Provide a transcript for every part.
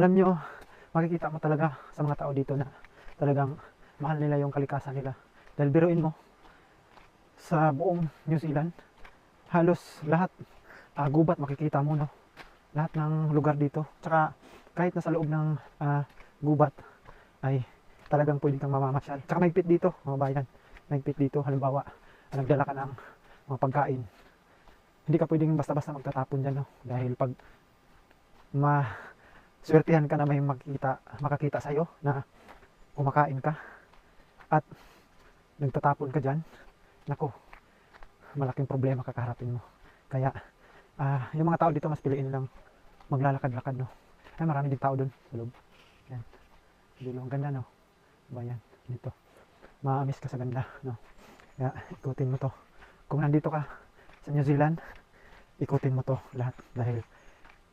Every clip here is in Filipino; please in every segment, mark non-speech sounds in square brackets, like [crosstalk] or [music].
alam nyo, makikita mo talaga sa mga tao dito na talagang mahal nila yung kalikasan nila. Dahil biruin mo, sa buong New Zealand, halos lahat ah, gubat makikita mo, no? Lahat ng lugar dito. Tsaka kahit nasa loob ng ah, gubat ay talagang pwede kang mamamasyal. Tsaka mahigpit dito, mga bayan. Mahigpit dito, halimbawa, nagdala ka ng mga pagkain. Hindi ka pwedeng basta-basta magtatapon dyan, no? Dahil pag ma swertihan ka na may makita, makakita sa'yo na kumakain ka at nagtatapon ka dyan, nako, malaking problema kakaharapin mo. Kaya, ah, yung mga tao dito mas piliin lang maglalakad-lakad, no? Ay, marami din tao doon sa loob. Yan. Dulo, ang ganda, no? Ba yan? Dito. Maamis ka sa ganda, no? Kaya, ikutin mo to. Kung nandito ka sa New Zealand, ikutin mo to lahat dahil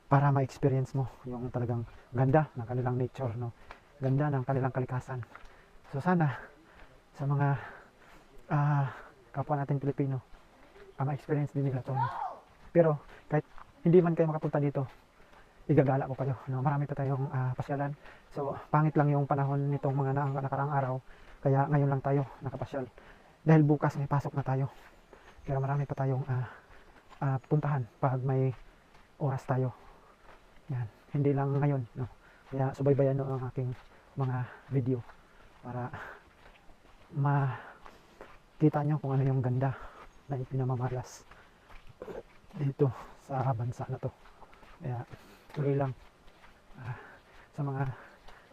para ma-experience mo yung talagang ganda ng kanilang nature, no? Ganda ng kanilang kalikasan. So sana sa mga ah, kapwa natin Pilipino, ah, ma-experience din nila to. Pero kahit hindi man kayo makapunta dito, igagala ko kayo. No? Marami pa tayong ah, pasyalan. So pangit lang yung panahon nitong mga na- nakarang araw. Kaya ngayon lang tayo nakapasyal. Dahil bukas may pasok na tayo. Kaya marami pa tayong ah, ah, puntahan pag may oras tayo. Yan. Hindi lang ngayon. No? Kaya subaybayan nyo ang aking mga video para makita nyo kung ano yung ganda na ipinamamalas dito sa bansa na to. Kaya tuloy lang Ah, sa mga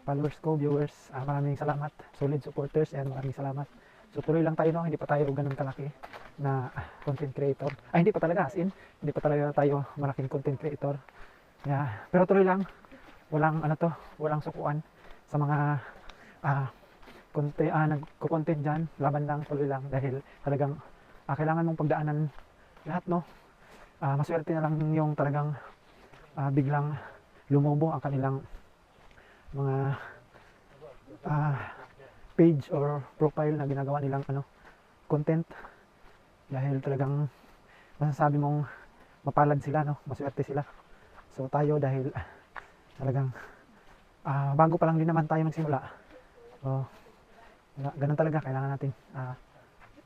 followers ko, viewers, ah, maraming salamat. Solid supporters and maraming salamat. So tuloy lang tayo no, hindi pa tayo ganun kalaki na content creator. Ay hindi pa talaga as in, hindi pa talaga tayo malaking content creator. Yeah, pero tuloy lang. Walang ano to, walang sukuan sa mga ah konti ah nagko-content diyan, laban lang tuloy lang. Dahil talagang ah, kailangan mong pagdaanan lahat no. Ah, maswerte na lang yung talagang ah, biglang lumobo ang kanilang mga ah, page or profile na ginagawa nilang ano content. Dahil talagang masasabi mong mapalad sila no? Maswerte sila so tayo dahil ah, [laughs] talagang ah, bago pa lang din naman tayo nagsimula so ganun talaga kailangan natin ah,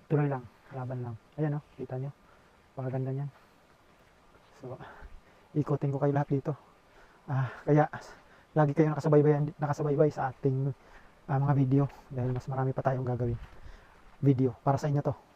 tuloy lang laban lang. Ayan no kita nyo. Pagaganda niyan. So ikutin ko kayo lahat dito. Ah, kaya lagi kayo nakasubaybayan nakasubaybay sa ating ah, mga video. Dahil mas marami pa tayong gagawin. Video para sa inyo to